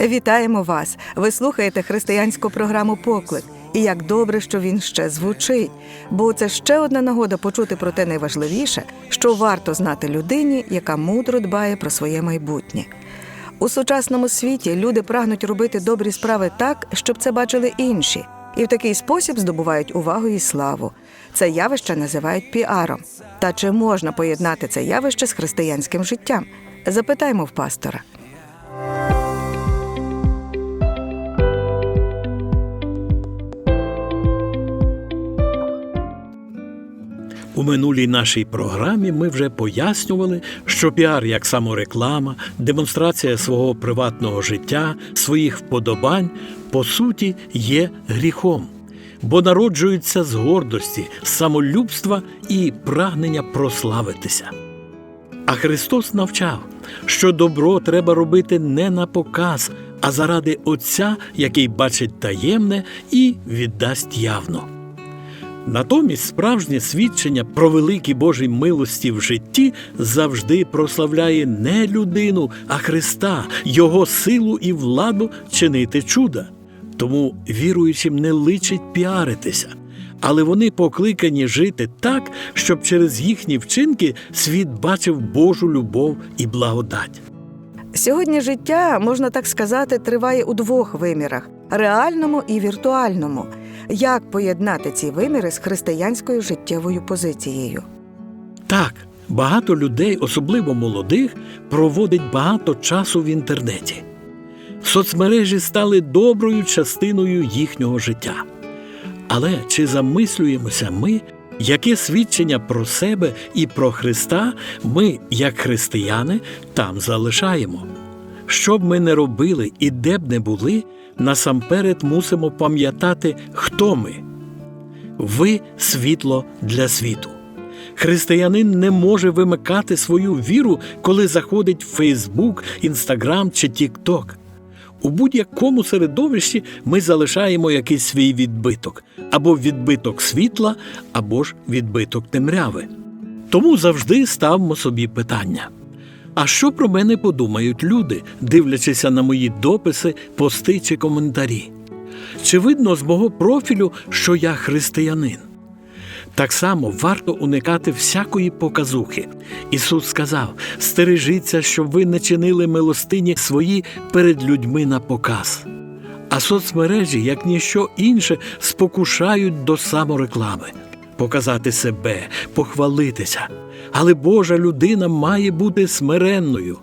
Вітаємо вас! Ви слухаєте християнську програму Поклик. І як добре, що він ще звучить, бо це ще одна нагода почути про те найважливіше, що варто знати людині, яка мудро дбає про своє майбутнє. У сучасному світі люди прагнуть робити добрі справи так, щоб це бачили інші, і в такий спосіб здобувають увагу і славу. Це явище називають піаром. Та чи можна поєднати це явище з християнським життям? Запитаймо в пастора. Минулій нашій програмі ми вже пояснювали, що піар як самореклама, демонстрація свого приватного життя, своїх вподобань по суті є гріхом, бо народжуються з гордості, самолюбства і прагнення прославитися. А Христос навчав, що добро треба робити не на показ, а заради Отця, який бачить таємне і віддасть явно. Натомість справжнє свідчення про великі Божі милості в житті завжди прославляє не людину, а Христа, Його силу і владу чинити чуда. Тому віруючим не личить піаритися, але вони покликані жити так, щоб через їхні вчинки світ бачив Божу любов і благодать. Сьогодні життя, можна так сказати, триває у двох вимірах реальному і віртуальному. Як поєднати ці виміри з християнською життєвою позицією? Так, багато людей, особливо молодих, проводить багато часу в інтернеті. Соцмережі стали доброю частиною їхнього життя. Але чи замислюємося ми, яке свідчення про себе і про Христа ми, як християни, там залишаємо? Що б ми не робили і де б не були, насамперед мусимо пам'ятати, хто ми. Ви світло для світу. Християнин не може вимикати свою віру, коли заходить в Фейсбук, Інстаграм чи Тікток. У будь-якому середовищі ми залишаємо якийсь свій відбиток або відбиток світла, або ж відбиток темряви. Тому завжди ставимо собі питання. А що про мене подумають люди, дивлячися на мої дописи, пости чи коментарі? Чи видно з мого профілю, що я християнин? Так само варто уникати всякої показухи. Ісус сказав: стережіться, щоб ви не чинили милостині свої перед людьми на показ. А соцмережі, як ніщо інше, спокушають до самореклами, показати себе, похвалитися. Але Божа людина має бути смиренною.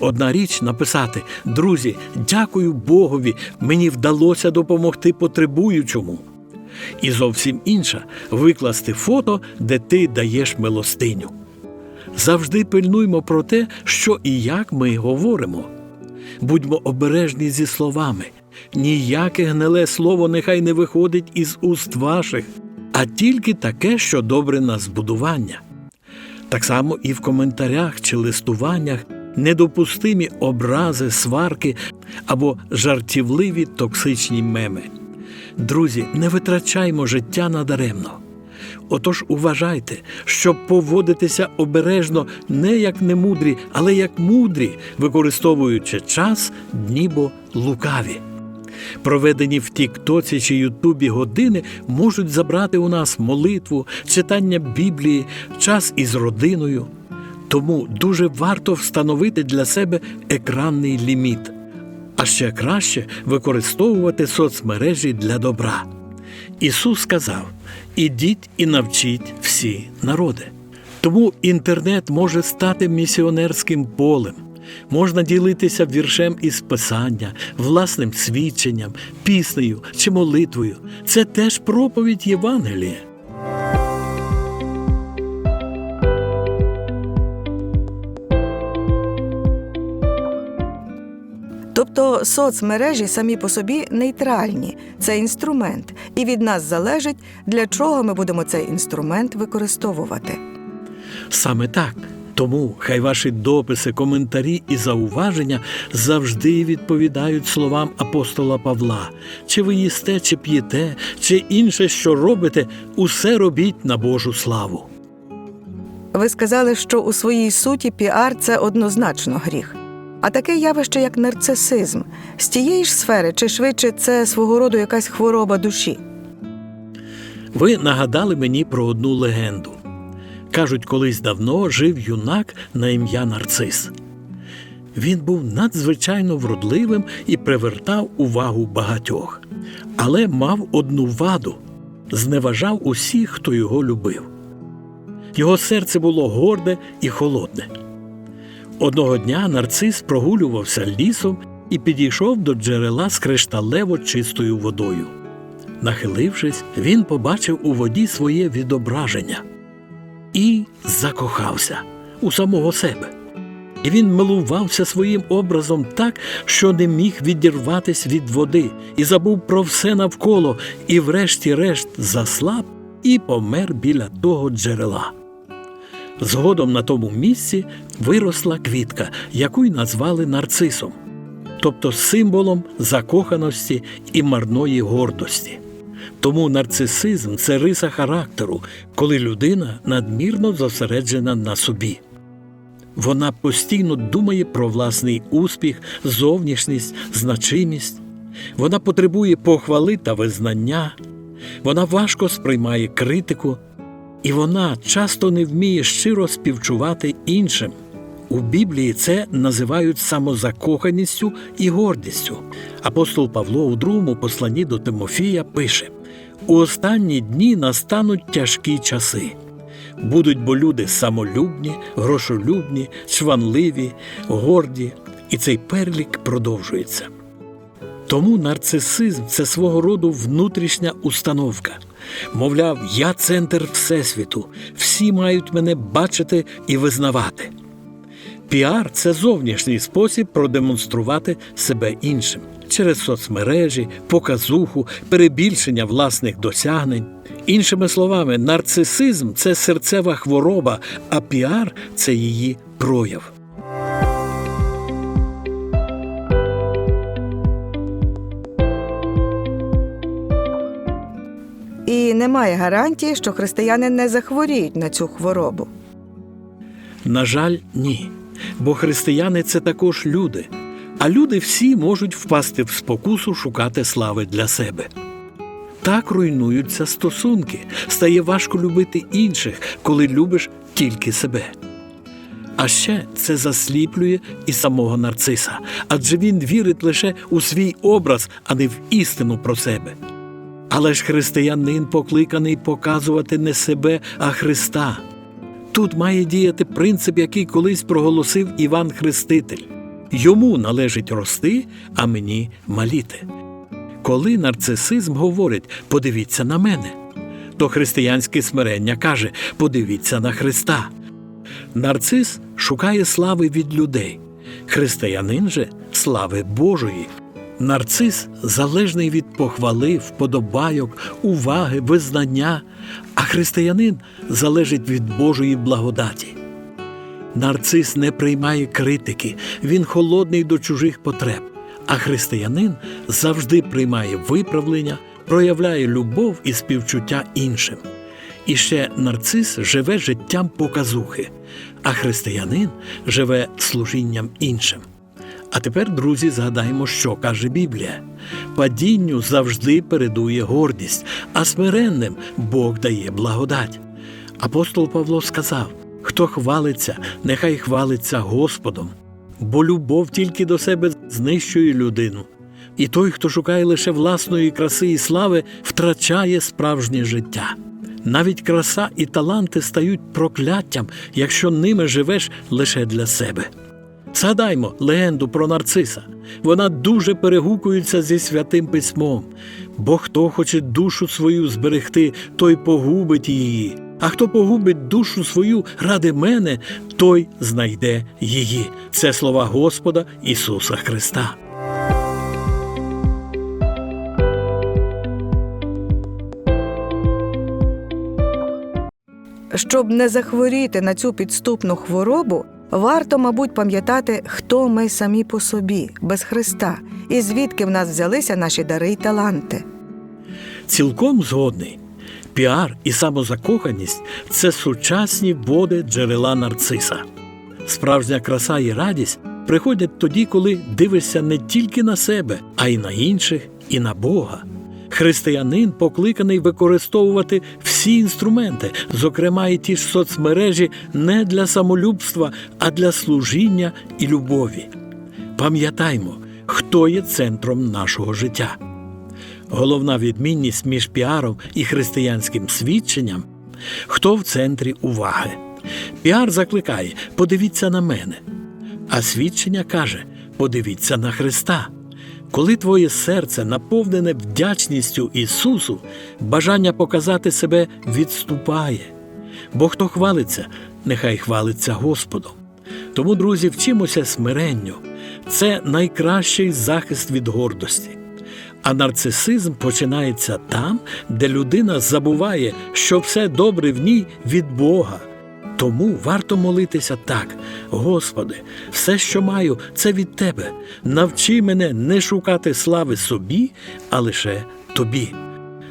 Одна річ написати: друзі, дякую Богові, мені вдалося допомогти потребуючому. І зовсім інша викласти фото, де ти даєш милостиню. Завжди пильнуймо про те, що і як ми говоримо. Будьмо обережні зі словами. Ніяке гниле слово нехай не виходить із уст ваших, а тільки таке, що добре на збудування. Так само і в коментарях чи листуваннях недопустимі образи, сварки або жартівливі токсичні меми. Друзі, не витрачаймо життя надаремно. Отож уважайте, щоб поводитися обережно не як немудрі, але як мудрі, використовуючи час, дні бо лукаві. Проведені в Тіктоці чи Ютубі години можуть забрати у нас молитву, читання Біблії, час із родиною. Тому дуже варто встановити для себе екранний ліміт, а ще краще використовувати соцмережі для добра. Ісус сказав: Ідіть і навчіть всі народи. Тому інтернет може стати місіонерським полем. Можна ділитися віршем із писання, власним свідченням, піснею чи молитвою. Це теж проповідь Євангелія. Тобто соцмережі самі по собі нейтральні, це інструмент, і від нас залежить, для чого ми будемо цей інструмент використовувати. Саме так Тому хай ваші дописи, коментарі і зауваження завжди відповідають словам апостола Павла. Чи ви їсте, чи п'єте, чи інше, що робите, усе робіть на Божу славу. Ви сказали, що у своїй суті піар це однозначно гріх. А таке явище, як нарцисизм, з тієї ж сфери, чи швидше це свого роду якась хвороба душі? Ви нагадали мені про одну легенду. Кажуть, колись давно жив юнак на ім'я Нарцис. Він був надзвичайно вродливим і привертав увагу багатьох, але мав одну ваду зневажав усіх, хто його любив. Його серце було горде і холодне. Одного дня нарцис прогулювався лісом і підійшов до джерела з кришталево чистою водою. Нахилившись, він побачив у воді своє відображення і закохався у самого себе. І він милувався своїм образом так, що не міг відірватись від води, і забув про все навколо, і, врешті-решт, заслаб і помер біля того джерела. Згодом на тому місці виросла квітка, яку й назвали нарцисом, тобто символом закоханості і марної гордості. Тому нарцисизм це риса характеру, коли людина надмірно зосереджена на собі. Вона постійно думає про власний успіх, зовнішність, значимість. Вона потребує похвали та визнання. Вона важко сприймає критику, і вона часто не вміє щиро співчувати іншим. У Біблії це називають самозакоханістю і гордістю. Апостол Павло у другому посланні до Тимофія пише: у останні дні настануть тяжкі часи. Будуть бо люди самолюбні, грошолюбні, чванливі, горді, і цей перлік продовжується. Тому нарцисизм це свого роду внутрішня установка. Мовляв, я центр Всесвіту, всі мають мене бачити і визнавати. Піар це зовнішній спосіб продемонструвати себе іншим через соцмережі, показуху, перебільшення власних досягнень. Іншими словами, нарцисизм це серцева хвороба, а піар це її прояв. І немає гарантії, що християни не захворіють на цю хворобу. На жаль, ні. Бо християни це також люди, а люди всі можуть впасти в спокусу шукати слави для себе. Так руйнуються стосунки, стає важко любити інших, коли любиш тільки себе. А ще це засліплює і самого нарциса, адже він вірить лише у свій образ, а не в істину про себе. Але ж християнин покликаний показувати не себе, а Христа. Тут має діяти принцип, який колись проголосив Іван Хреститель. Йому належить рости, а мені маліти. Коли нарцисизм говорить подивіться на мене, то християнське смирення каже подивіться на Христа. Нарцис шукає слави від людей, християнин же слави Божої. Нарцис залежний від похвали, вподобайок, уваги, визнання, а християнин залежить від Божої благодаті. Нарцис не приймає критики, він холодний до чужих потреб, а християнин завжди приймає виправлення, проявляє любов і співчуття іншим. І ще нарцис живе життям показухи, а християнин живе служінням іншим. А тепер, друзі, згадаємо, що каже Біблія. Падінню завжди передує гордість, а смиренним Бог дає благодать. Апостол Павло сказав: хто хвалиться, нехай хвалиться Господом, бо любов тільки до себе знищує людину. І той, хто шукає лише власної краси і слави, втрачає справжнє життя. Навіть краса і таланти стають прокляттям, якщо ними живеш лише для себе. Згадаймо легенду про нарциса. Вона дуже перегукується зі святим письмом. Бо хто хоче душу свою зберегти, той погубить її. А хто погубить душу свою ради мене, той знайде її. Це слова Господа Ісуса Христа. Щоб не захворіти на цю підступну хворобу, варто, мабуть, пам'ятати, хто ми самі по собі, без Христа, і звідки в нас взялися наші дари й таланти. Цілком згодний. Піар і самозакоханість це сучасні води джерела нарциса. Справжня краса і радість приходять тоді, коли дивишся не тільки на себе, а й на інших, і на Бога. Християнин покликаний використовувати всі інструменти, зокрема і ті ж соцмережі, не для самолюбства, а для служіння і любові. Пам'ятаймо, хто є центром нашого життя. Головна відмінність між піаром і християнським свідченням хто в центрі уваги. Піар закликає подивіться на мене, а свідчення каже подивіться на Христа. Коли твоє серце наповнене вдячністю Ісусу, бажання показати себе відступає. Бо хто хвалиться, нехай хвалиться Господом. Тому, друзі, вчимося смиренню. Це найкращий захист від гордості. А нарцисизм починається там, де людина забуває, що все добре в ній від Бога. Тому варто молитися так: Господи, все, що маю, це від Тебе. Навчи мене не шукати слави собі, а лише Тобі.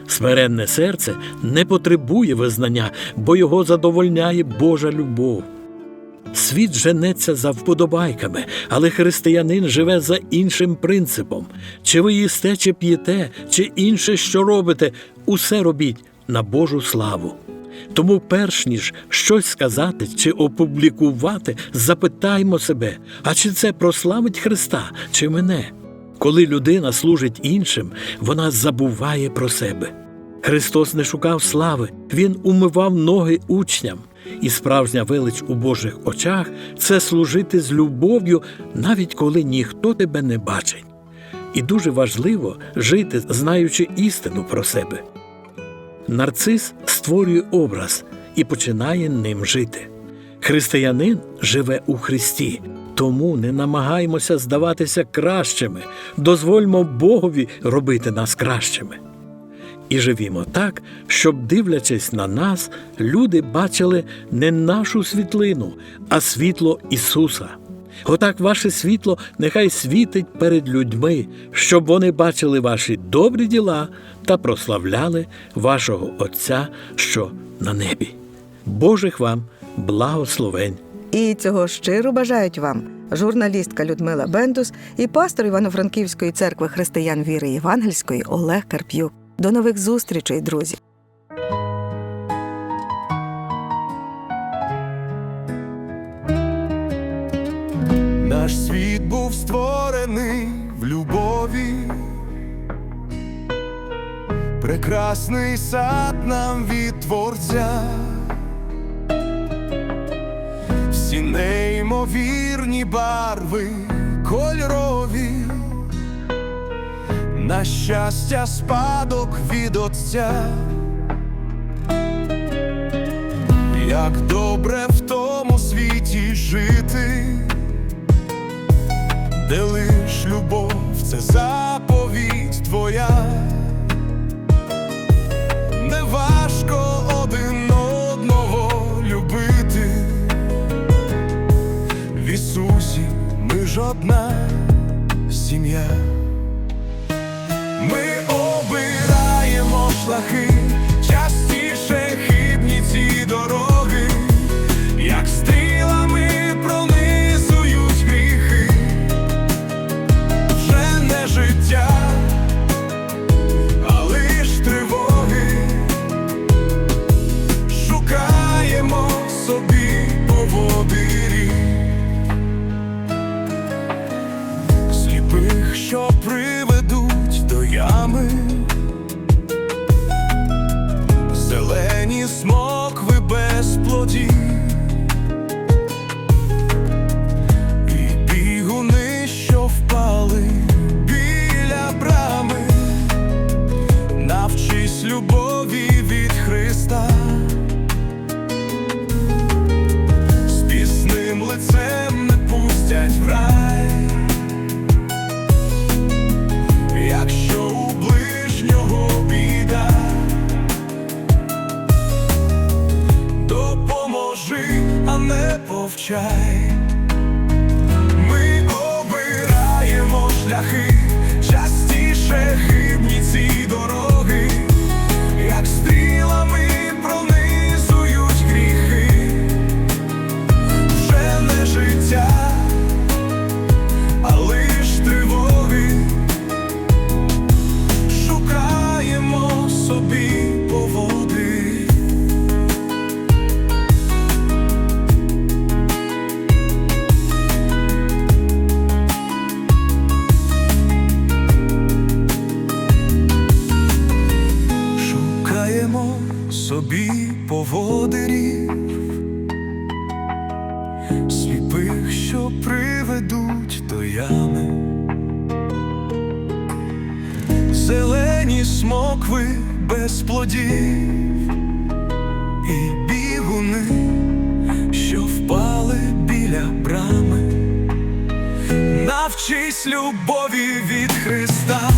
Смиренне серце не потребує визнання, бо його задовольняє Божа любов. Світ женеться за вподобайками, але християнин живе за іншим принципом. Чи ви їсте, чи п'єте, чи інше, що робите, усе робіть на Божу славу. Тому, перш ніж щось сказати чи опублікувати, запитаймо себе, а чи це прославить Христа, чи мене? Коли людина служить іншим, вона забуває про себе. Христос не шукав слави, Він умивав ноги учням. І справжня велич у Божих очах це служити з любов'ю, навіть коли ніхто тебе не бачить. І дуже важливо жити, знаючи істину про себе. Нарцис створює образ і починає ним жити. Християнин живе у Христі, тому не намагаємося здаватися кращими, дозвольмо Богові робити нас кращими. І живімо так, щоб, дивлячись на нас, люди бачили не нашу світлину, а світло Ісуса. Отак ваше світло нехай світить перед людьми, щоб вони бачили ваші добрі діла та прославляли вашого Отця, що на небі. Божих вам благословень! І цього щиро бажають вам журналістка Людмила Бендус і пастор Івано-Франківської церкви християн віри Євангельської Олег Карп'юк. До нових зустрічей, друзі! Наш світ був створений в любові. Прекрасний сад нам від творця. Всі неймовірні барви кольорові. На щастя, спадок від отця. Як добре в тому світі жити де лиш любов, це заповідь твоя, обираємо собі поводирів, сліпих, що приведуть до ями. Зелені смокви без плодів і бігуни, що впали біля брами. Навчись любові від Христа,